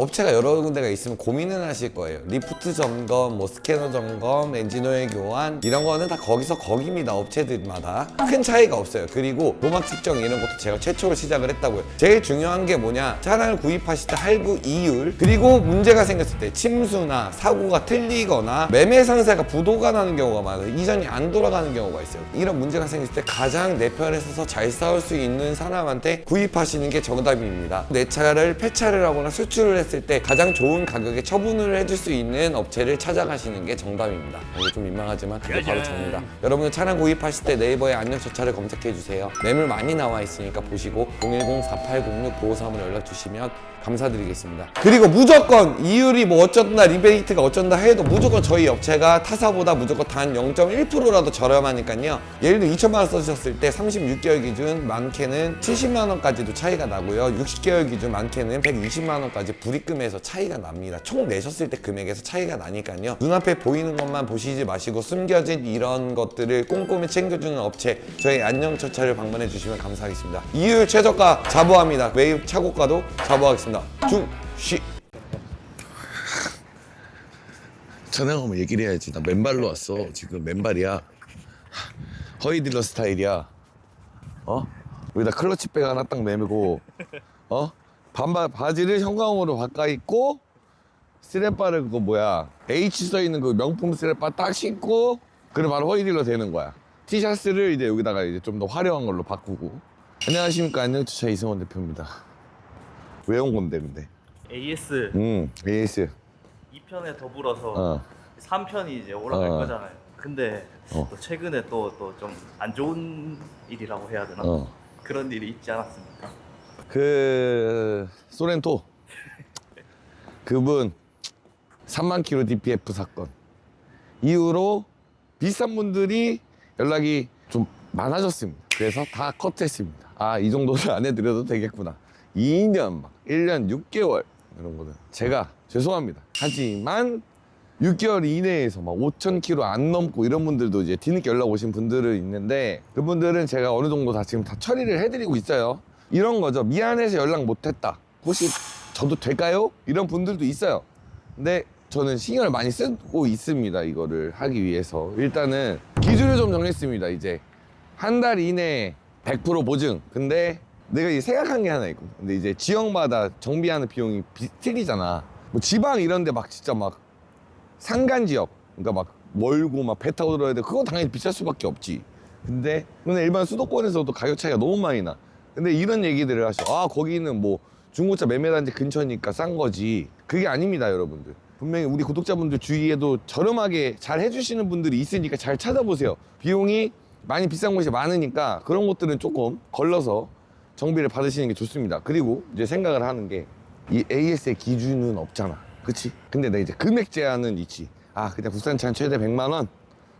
업체가 여러 군데가 있으면 고민은 하실 거예요. 리프트 점검, 뭐 스캐너 점검, 엔진 오일 교환 이런 거는 다 거기서 거기입니다. 업체들마다 큰 차이가 없어요. 그리고 도막 측정 이런 것도 제가 최초로 시작을 했다고요. 제일 중요한 게 뭐냐? 차량을 구입하실 때 할부 이율 그리고 문제가 생겼을 때 침수나 사고가 틀리거나 매매 상세가 부도가 나는 경우가 많아요. 이전이 안 돌아가는 경우가 있어요. 이런 문제가 생겼을 때 가장 내 편에 서서 잘 싸울 수 있는 사람한테 구입하시는 게 정답입니다. 내 차를 폐차를 하거나 수출을 했을 때 가장 좋은 가격에 처분을 해줄 수 있는 업체를 찾아가시는 게 정답입니다. 이거 좀 민망하지만 그게 바로 접니다. 여러분은 차량 구입하실 때 네이버에 안녕저차를 검색해 주세요. 매물 많이 나와 있으니까 보시고 010-4806-953으로 연락 주시면 감사드리겠습니다. 그리고 무조건 이율이 뭐 어쩐다 리베이트가 어쩐다 해도 무조건 저희 업체가 타사보다 무조건 단 0.1%라도 저렴하니까요. 예를 들어 2천만 원 써주셨을 때 36개월 기준 많게는 70만 원까지도 차이가 나고요. 60개월 기준 많게는 120만 원까지 불 입금에서 차이가 납니다. 총 내셨을 때 금액에서 차이가 나니까요. 눈앞에 보이는 것만 보시지 마시고 숨겨진 이런 것들을 꼼꼼히 챙겨주는 업체 저희 안녕처차를 방문해 주시면 감사하겠습니다. 이율 최저가 자부합니다. 매입 차고가도 자부하겠습니다. 중시 전화하면 얘기를 해야지. 나 맨발로 왔어. 지금 맨발이야. 허위 딜러 스타일이야. 어? 여기다 클러치백 하나 딱 매고, 어? 반바 바지를 형광으로 바꿔 입고, 스레바를 그거 뭐야? H 써 있는 그 명품 스레바 딱 신고, 그래 바로 허위 딜러 되는 거야. 티셔츠를 이제 여기다가 이제 좀 더 화려한 걸로 바꾸고. 안녕하십니까 안녕주차 이승원 대표입니다. 왜 온 건데 근데? AS 음, AS. 2편에 더불어서 어. 3편이 이제 올라갈 어. 거잖아요. 근데 어. 또 최근에 또 또 좀 안 좋은 일이라고 해야 되나? 어. 그런 일이 있지 않았습니까? 그 소렌토 그분 3만 킬로 DPF 사건 이후로 비싼 분들이 연락이 좀 많아졌습니다. 그래서 다 컷했습니다. 아 이 정도는 안 해드려도 되겠구나. 2년 막 1년 6개월 이런 거는 제가 죄송합니다. 하지만 6개월 이내에서 막 5천 킬로 안 넘고 이런 분들도 이제 뒤늦게 연락 오신 분들은 있는데 그분들은 제가 어느 정도 다 지금 다 처리를 해드리고 있어요. 이런 거죠. 미안해서 연락 못했다. 혹시 저도 될까요? 이런 분들도 있어요. 근데 저는 신경을 많이 쓰고 있습니다. 이거를 하기 위해서 일단은 기준을 좀 정했습니다. 이제 한 달 이내에 100% 보증. 근데 내가 이제 생각한 게 하나 있고. 근데 이제 지역마다 정비하는 비용이 비, 틀리잖아. 뭐 지방 이런 데 막 진짜 막 산간 지역. 그러니까 막 멀고 막 배 타고 들어야 돼. 그건 당연히 비쌀 수밖에 없지. 근데 근데 일반 수도권에서도 가격 차이가 너무 많이 나. 근데 이런 얘기들을 하셔. 아, 거기는 뭐 중고차 매매단지 근처니까 싼 거지. 그게 아닙니다, 여러분들. 분명히 우리 구독자분들 주위에도 저렴하게 잘 해주시는 분들이 있으니까 잘 찾아보세요. 비용이 많이 비싼 곳이 많으니까 그런 것들은 조금 걸러서 정비를 받으시는 게 좋습니다. 그리고 이제 생각을 하는 게 이 AS의 기준은 없잖아. 그치? 근데 내 이제 금액 제한은 있지. 아, 그냥 국산차는 최대 100만 원,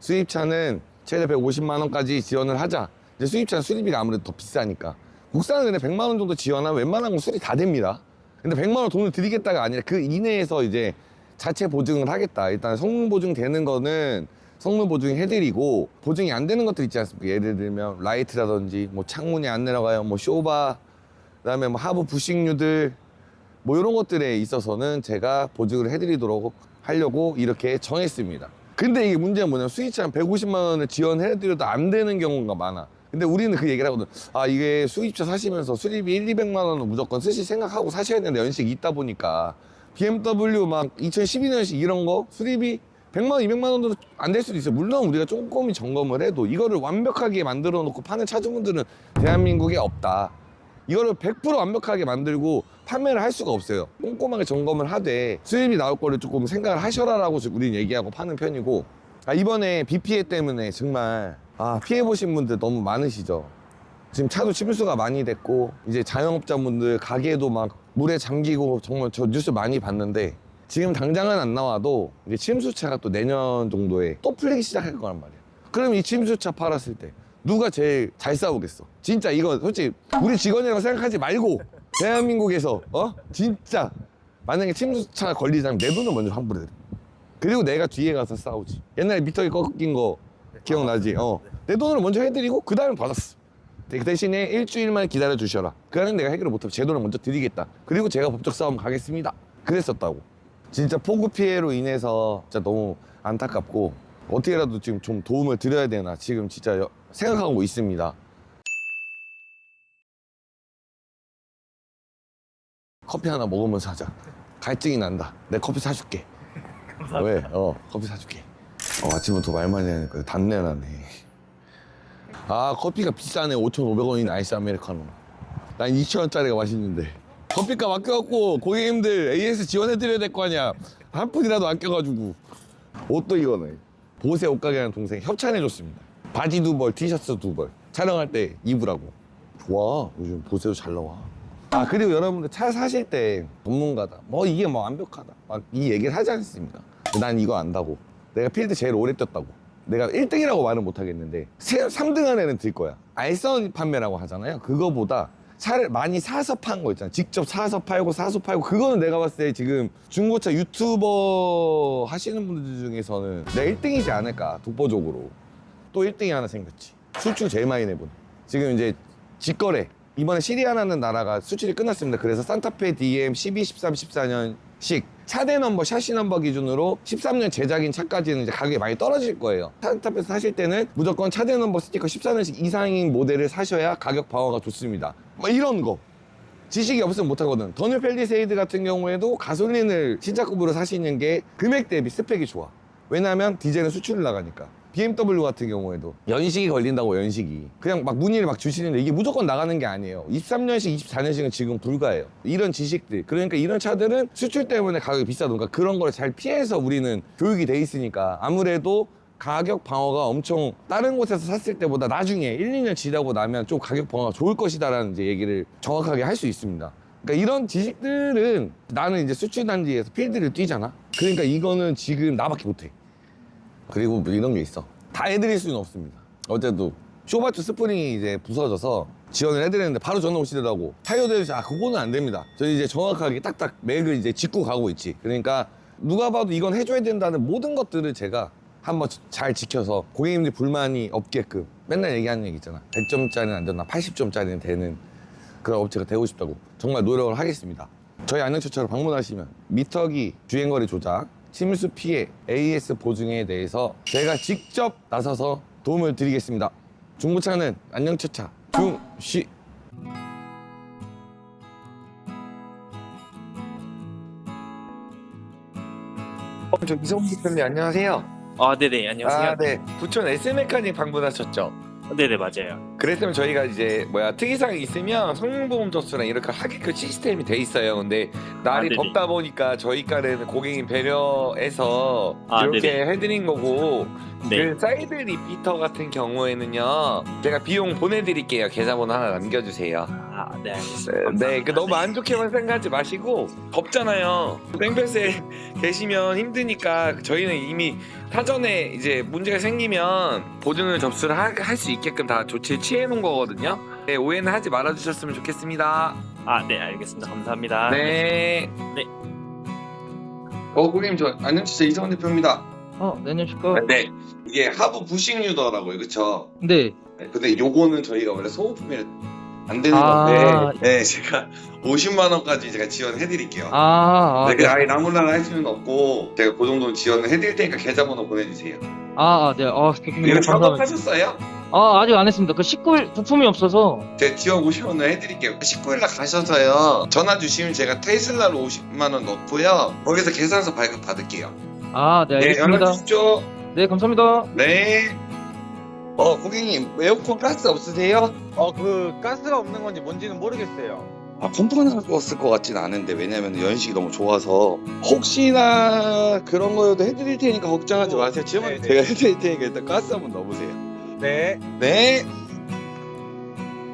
수입차는 최대 150만 원까지 지원을 하자. 이제 수입차는 수리비가 아무래도 더 비싸니까. 국산은 근데 100만 원 정도 지원하면 웬만한 건 수리 다 됩니다. 근데 100만 원 돈을 드리겠다가 아니라 그 이내에서 이제 자체 보증을 하겠다. 일단 성능 보증 되는 거는 성능 보증 해드리고 보증이 안 되는 것들 있지 않습니까? 예를 들면 라이트라든지 뭐 창문이 안 내려가요, 뭐 쇼바, 그다음에 뭐 하부 부식류들 뭐 이런 것들에 있어서는 제가 보증을 해드리도록 하려고 이렇게 정했습니다. 근데 이게 문제가 뭐냐면 수입차 한 150만 원을 지원해드려도 안 되는 경우가 많아. 근데 우리는 그 얘기를 하거든. 아, 이게 수입차 사시면서 수리비 1, 200만 원은 무조건 쓰실 생각하고 사셔야 되는데 연식이 있다 보니까 BMW 막 2012년식 이런 거 수리비 100만 원, 200만 원도 안 될 수도 있어요. 물론 우리가 꼼꼼히 점검을 해도 이거를 완벽하게 만들어 놓고 파는 차주분들은 대한민국에 없다. 이거를 100% 완벽하게 만들고 판매를 할 수가 없어요. 꼼꼼하게 점검을 하되 수입이 나올 거를 조금 생각을 하셔라라고 우리는 얘기하고 파는 편이고 아, 이번에 비 피해 때문에 정말 아, 피해 보신 분들 너무 많으시죠. 지금 차도 침수가 많이 됐고 이제 자영업자분들 가게도 막 물에 잠기고 정말 저 뉴스 많이 봤는데 지금 당장은 안 나와도 이제 침수차가 또 내년 정도에 또 풀리기 시작할 거란 말이야. 그럼 이 침수차 팔았을 때 누가 제일 잘 싸우겠어? 진짜 이거 솔직히 우리 직원이라고 생각하지 말고 대한민국에서 어 진짜 만약에 침수차 걸리자면 내 돈을 먼저 환불해. 그리고 내가 뒤에 가서 싸우지. 옛날에 미터기 꺾인 거 기억나지? 어. 내 돈을 먼저 해드리고 그 다음에 받았어. 그 대신에 일주일만 기다려 주셔라. 그거는 내가 해결을 못하면 제 돈을 먼저 드리겠다. 그리고 제가 법적 싸움 가겠습니다. 그랬었다고. 진짜 폭우 피해로 인해서 진짜 너무 안타깝고 어떻게라도 지금 좀 도움을 드려야 되나 지금 진짜 여- 생각하고 있습니다. 커피 하나 먹으면서 하자. 갈증이 난다. 내 커피 사줄게. 왜? 어, 커피 사줄게. 어, 아침부터 말 많이 하니까 단내 나네. 아, 커피가 비싸네. 5,500원인 아이스 아메리카노. 난 2,000원짜리가 맛있는데. 커피값 아껴갖고 고객님들 AS 지원해드려야 될 거 아니야. 한 푼이라도 아껴가지고. 옷도 이거네. 보세 옷가게라는 동생 협찬해줬습니다. 바지 두 벌, 티셔츠 두 벌. 촬영할 때 입으라고. 좋아. 요즘 보세도 잘 나와. 아 그리고 여러분들 차 사실 때 전문가다 뭐 이게 뭐 완벽하다 막 이 얘기를 하지 않습니까 난 이거 안다고 내가 필드 제일 오래 뛰었다고. 내가 1등이라고 말은 못하겠는데 3등 안에는 들 거야. 알선 판매라고 하잖아요. 그거보다 차를 많이 사서 판 거 있잖아 직접 사서 팔고 사서 팔고. 그거는 내가 봤을 때 지금 중고차 유튜버 하시는 분들 중에서는 내가 1등이지 않을까 독보적으로. 또 1등이 하나 생겼지. 수출 제일 많이 내본 지금 이제 직거래. 이번에 시리아라는 나라가 수출이 끝났습니다. 그래서 산타페 DM 12, 13, 14년씩 차대 넘버, 샤시 넘버 기준으로 13년 제작인 차까지는 이제 가격이 많이 떨어질 거예요 산타페에서 사실 때는 무조건 차대 넘버 스티커 14년씩 이상인 모델을 사셔야 가격 방어가 좋습니다 뭐 이런 거 지식이 없으면 못하거든. 더뉴 펠리세이드 같은 경우에도 가솔린을 신차급으로 사시는 게 금액 대비 스펙이 좋아. 왜냐하면 디젤은 수출을 나가니까. BMW 같은 경우에도 연식이 걸린다고 연식이 그냥 막 문의를 막 주시는데 이게 무조건 나가는 게 아니에요 23년식 24년식은 지금 불가해요 이런 지식들 그러니까 이런 차들은 수출 때문에 가격이 비싸던가 그런 걸 잘 피해서 우리는 교육이 돼 있으니까 아무래도 가격 방어가 엄청 다른 곳에서 샀을 때보다 나중에 1, 2년 지나고 나면 좀 가격 방어가 좋을 것이다라는 이제 얘기를 정확하게 할 수 있습니다. 그러니까 이런 지식들은 나는 이제 수출 단지에서 필드를 뛰잖아. 그러니까 이거는 지금 나밖에 못해. 그리고 뭐 이런 게 있어. 다 해드릴 수는 없습니다. 어제도 쇼바트 스프링이 이제 부서져서 지원을 해드렸는데 바로 전화 오시더라고. 타이어 대주시 아 그거는 안 됩니다. 저희 이제 정확하게 딱딱 맥을 이제 짚고 가고 있지. 그러니까 누가 봐도 이건 해줘야 된다는 모든 것들을 제가 한번 잘 지켜서 고객님들 불만이 없게끔 맨날 얘기하는 얘기 있잖아. 100점짜리는 안 되나 80점짜리는 되는 그런 업체가 되고 싶다고 정말 노력을 하겠습니다. 저희 안녕처처럼 방문하시면 미터기, 주행거리 조작, 침수 피해, AS 보증에 대해서 제가 직접 나서서 도움을 드리겠습니다. 중고차는 안녕처차 중시 저 이성기 대표님 안녕하세요. 아, 네네, 안녕하세요. 아, 네. 부천 S 메카닉 방문하셨죠? 네네, 맞아요. 그랬으면 저희가 이제 뭐야 특이사항이 있으면 성능보험 접수랑 이렇게 하게끔 시스템이 돼 있어요. 근데 날이 아, 네네. 덥다 보니까 저희가는 고객님 배려해서 아, 이렇게 해드린 거고 네. 그 사이드 리피터 같은 경우에는요 제가 비용 보내드릴게요. 계좌번호 하나 남겨주세요. 아, 네, 알겠습니다. 네, 감사합니다. 그 너무 안 좋게만 생각하지 마시고 덥잖아요. 땡볕에 계시면 힘드니까 저희는 이미 사전에 이제 문제가 생기면 보증을 접수를 할 수 있게끔 다 조치를 취해 놓은 거거든요. 네, 오해는 하지 말아 주셨으면 좋겠습니다. 아, 네, 알겠습니다. 감사합니다. 네. 네. 어, 고객님 저 안녕 진짜 이성원 대표입니다. 어, 네, 안녕하십니까? 네. 이게 하부 부식 유더라고요, 그렇죠? 네. 네, 근데 요거는 저희가 원래 소모품이 안 되는 아. 건데, 네, 제가 50만 원까지 제가 지원해 드릴게요. 아, 아, 네, 그 아예 나몰라라 할 수는 없고 제가 그 정도는 지원을 해드릴 테니까 계좌번호 보내주세요. 아, 아, 네. 아, 이거 감사합니다. 작업하셨어요? 아, 아직 안 했습니다. 그 19일 부품이 없어서. 제가 지원 50만 원 해드릴게요. 19일날 가셔서요. 전화 주시면 제가 테슬라로 50만 원 넣고요. 거기서 계산서 발급 받을게요. 아, 네, 네, 알겠습니다. 연락 주십시오. 네, 감사합니다. 네. 어, 고객님 에어컨 가스 없으세요? 어 그 가스가 없는 건지 뭔지는 모르겠어요. 아, 컴프레서가 없을 것 같진 않은데 왜냐면 연식이 너무 좋아서 혹시나 그런 거여도 해드릴 테니까 걱정하지 어, 마세요. 지금 네네. 제가 해드릴 테니까 일단 가스 한번 넣어보세요. 네. 네.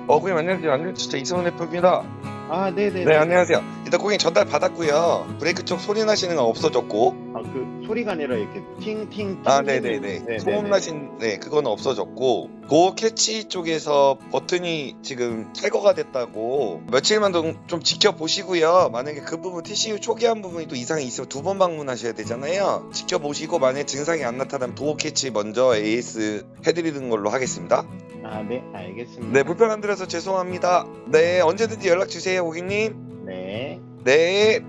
어, 고객님 안녕하세요. 안녕 진짜 이성훈 대표입니다. 아 네네. 네, 안녕하세요. 일단 고객님 전달 받았고요. 브레이크 쪽 소리 나시는 건 없어졌고. 아 그 소리가 아니라 이렇게 팅팅. 아, 네네네. 네네네. 소음 나신, 네, 그거는 없어졌고. 도어 캐치 쪽에서 버튼이 지금 탈거가 됐다고. 며칠만 더좀 지켜보시고요. 만약에 그 부분 TCU 초기한 부분이 또 이상이 있으면 두 번 방문하셔야 되잖아요. 지켜보시고 만약에 증상이 안 나타나면 도어 캐치 먼저 AS 해드리는 걸로 하겠습니다. 아, 네, 알겠습니다. 네, 불편한 드려서 죄송합니다. 네, 언제든지 연락 주세요, 고객님. 네. 네.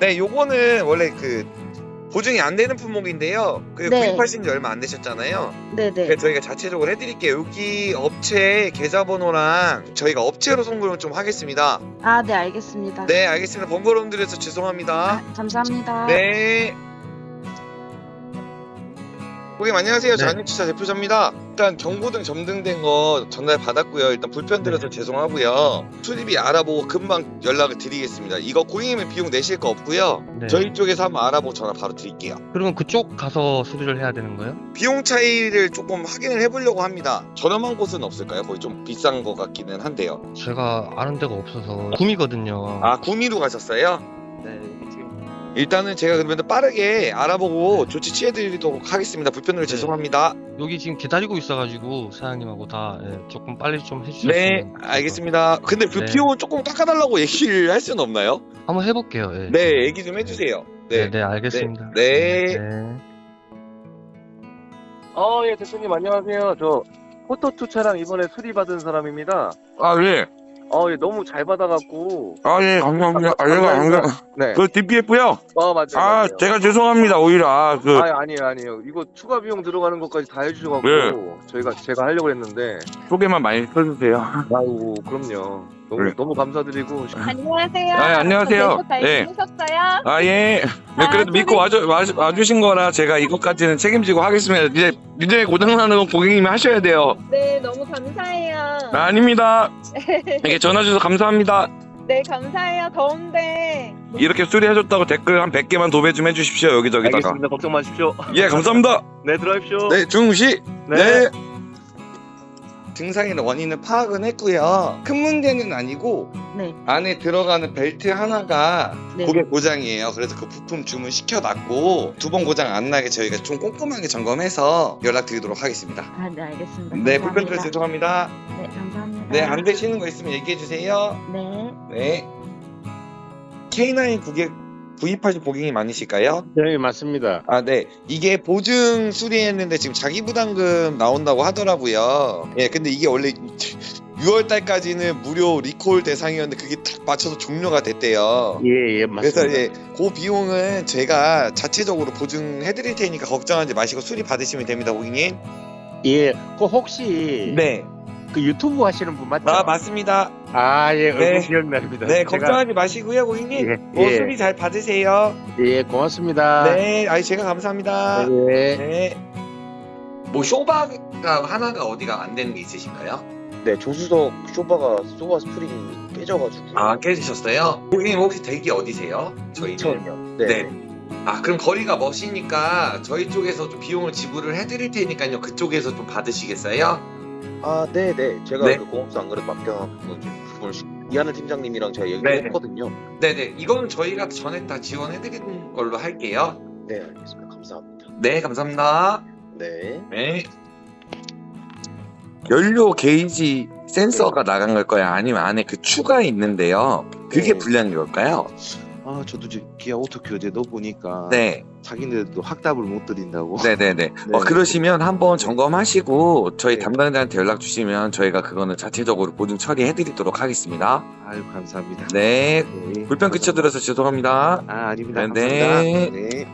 네, 요거는 원래 그 보증이 안 되는 품목인데요. 그 네. 구입하신 지 얼마 안 되셨잖아요. 네네. 그래서 저희가 자체적으로 해드릴게요. 여기 업체 계좌번호랑 저희가 업체로 송금을 좀 하겠습니다. 아, 네, 알겠습니다. 네, 알겠습니다. 번거로움 드려서 죄송합니다. 아, 감사합니다. 네. 고객님 안녕하세요. 저 네. 안익주차 대표자입니다. 일단 경고등 점등된 거 전달 받았고요. 일단 불편 드려서 죄송하고요. 수리비 알아보고 금방 연락을 드리겠습니다. 이거 고객님은 비용 내실 거 없고요. 네. 저희 쪽에서 한번 알아보고 전화 바로 드릴게요. 그러면 그쪽 가서 수리를 해야 되는 거예요? 비용 차이를 조금 확인을 해보려고 합니다. 저렴한 곳은 없을까요? 거의 좀 비싼 것 같기는 한데요. 제가 아는 데가 없어서 구미거든요. 아 구미로 가셨어요? 네. 지금 일단은 제가 그러면 빠르게 알아보고 조치 취해드리도록 하겠습니다. 불편을 네. 죄송합니다. 여기 지금 기다리고 있어가지고 사장님하고 다 예, 조금 빨리 좀 해주셨으면 네. 알겠습니다. 근데 그 네. 조금 깎아달라고 얘기를 할 수는 없나요? 한번 해볼게요. 예. 네, 얘기 좀 해주세요. 네, 네. 네, 알겠습니다. 네. 네. 어, 예, 대표님 안녕하세요. 저 포토2 차량 이번에 수리받은 사람입니다. 아, 예. 어, 예, 너무 잘 받아갖고. 아, 예, 감사합니다. 아, 감사합니다. 제가, 감사, 네. 그 DPF요? 어, 맞아요. 아, 맞아요. 제가 죄송합니다. 오히려, 아, 그, 아, 아니에요, 아니에요. 이거 추가 비용 들어가는 것까지 다 해주셔갖고. 네. 저희가, 제가 하려고 했는데. 소개만 많이 써주세요. 아이고, 그럼요. 너무, 그래. 너무 감사드리고. 안녕하세요. 아, 안녕하세요. 저잘 네. 지내셨어요? 아, 예. 네, 아, 그래도 믿고 와주, 와주, 와 주신 거라 제가 이것까지는 책임지고 하겠습니다. 이제, 이제 고장나는 건 고객님이 하셔야 돼요. 네, 너무 감사해요. 아, 아닙니다. 이렇게 전화 주셔서 감사합니다. 네, 감사해요. 더운데. 이렇게 수리해줬다고 댓글 한 100개만 도배 좀 해주십시오. 여기저기다가. 알겠습니다. 걱정 마십시오. 예, 감사합니다. 네, 들어가십시오. 네, 중시. 네. 증상의 원인은 파악은 했고요. 큰 문제는 아니고 네. 안에 들어가는 벨트 하나가 네. 고객 고장이에요. 그래서 그 부품 주문 시켜놨고 두 번 고장 안 나게 저희가 좀 꼼꼼하게 점검해서 연락드리도록 하겠습니다. 아, 네, 알겠습니다. 네, 감사합니다. 불편 드려 죄송합니다. 네, 감사합니다. 네, 안 되시는 거 있으면 얘기해 주세요. 네. 네. K9 고객 구입하신 고객이 많으실까요? 네, 맞습니다. 아, 네. 이게 보증 수리했는데 지금 자기 부담금 나온다고 하더라고요. 예, 근데 이게 원래 6월 달까지는 무료 리콜 대상이었는데 그게 딱 맞춰서 종료가 됐대요. 예, 예, 그래서 맞습니다. 예, 그 비용은 제가 자체적으로 보증해 드릴 테니까 걱정하지 마시고 수리 받으시면 됩니다, 고객님. 예, 그 혹시 네. 그 유튜브 하시는 분 맞죠? 아, 맞습니다. 아, 예, 네. 얼굴 기억납니다. 네, 제가- 걱정하지 마시고요, 고객님. 예, 뭐 예. 수리 잘 받으세요. 예, 고맙습니다. 네, 아이 제가 감사합니다. 예. 네. 뭐 쇼바가 하나가 어디가 안 되는 게 있으신가요? 네, 조수석 쇼바가 쇼바 스프링이 깨져가지고. 아 깨지셨어요? 고객님 혹시 대기 어디세요? 저희 인천이요. 네. 네. 아 그럼 거리가 머시니까 저희 쪽에서 좀 비용을 지불을 해드릴 테니까요. 그쪽에서 좀 받으시겠어요? 아, 네, 네. 제가 네. 그 공업사 안 그래도 맡겨갖고 이제 그걸 시- 이하늘 팀장님이랑 제가 얘기를 네네. 했거든요. 네네. 이거는 저희가 전에 다 지원해드리는 걸로 할게요. 네, 알겠습니다. 감사합니다. 네 감사합니다. 네. 네. 연료 게이지 센서가 나간 걸 거야? 아니면 안에 그 추가 있는데요. 그게 네. 불량인 걸까요? 아, 저도 이제 기아 오토 교재 넣어보니까 네. 자기네들도 확답을 못 드린다고. 네네네. 어, 네. 그러시면 한번 점검하시고 저희 네. 담당자한테 연락 주시면 저희가 그거는 자체적으로 보증 처리해드리도록 하겠습니다. 아유, 감사합니다. 네. 네. 불편 끼쳐드려서 죄송합니다. 아, 아닙니다. 네, 감사합니다. 네. 네.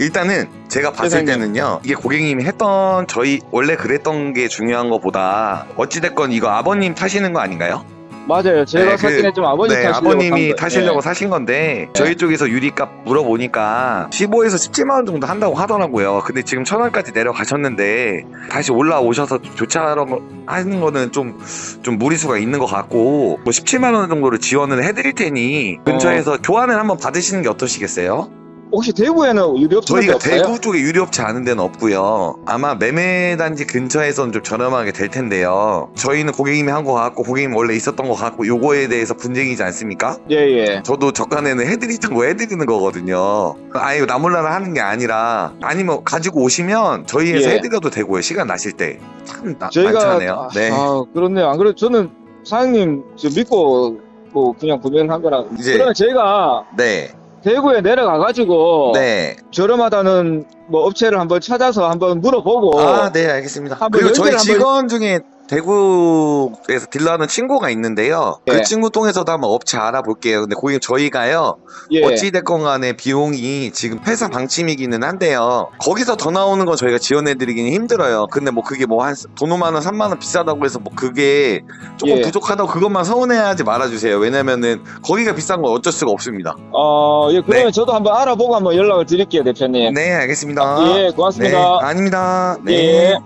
일단은 제가 봤을 때는요 이게 고객님이 했던 저희 원래 그랬던 게 중요한 것보다 어찌됐건 이거 아버님 타시는 거 아닌가요? 맞아요. 제가 네, 그- 사긴 했지만 아버지 네, 타시려고 아버님이 한 거예요. 타시려고 네. 사신 건데 저희 쪽에서 유리값 물어보니까 15에서 17만 원 정도 한다고 하더라고요. 근데 지금 천 원까지 내려가셨는데 다시 올라오셔서 교차하러 하는 거는 좀 좀 무리수가 있는 것 같고 뭐 17만 원 정도를 지원을 해드릴 테니 근처에서 교환을 한번 받으시는 게 어떠시겠어요? 혹시 대구에는 유료업체 저희가 없어요? 대구 쪽에 유료업체 아는 데는 없고요. 아마 매매단지 근처에서는 좀 저렴하게 될 텐데요. 저희는 고객님이 한 거 같고 고객님 원래 있었던 거 같고 요거에 대해서 분쟁이지 않습니까? 예, 예. 저도 저간에는 해드리던 거 해드리는 거거든요. 아예 나몰라라 하는 게 아니라 아니면 가지고 오시면 저희에서 예. 해드려도 되고요. 시간 나실 때. 참 많잖아요. 아, 네. 아, 그렇네요. 안 그래도 저는 사장님 저 믿고 뭐 그냥 구매를 한 거라. 이제- 그러면 제가 네. 대구에 내려가 가지고 네. 저렴하다는 뭐 업체를 한번 찾아서 한번 물어보고 아, 네, 알겠습니다. 한번 그리고 저희 연결 한번- 직원 중에 대구에서 딜러하는 친구가 있는데요. 예. 그 친구 통해서도 한번 업체 알아볼게요. 근데 고객님 저희가요. 예. 어찌됐건 간에 비용이 지금 회사 방침이기는 한데요. 거기서 더 나오는 건 저희가 지원해드리기는 힘들어요. 근데 뭐 그게 뭐 한 돈 5만원, 3만원 비싸다고 해서 뭐 그게 조금 예. 부족하다고 그것만 서운해하지 말아주세요. 왜냐면은 거기가 비싼 건 어쩔 수가 없습니다. 어, 예, 그러면 네. 저도 한번 알아보고 한번 연락을 드릴게요, 대표님. 네, 알겠습니다. 예, 고맙습니다. 네, 아닙니다. 네. 예.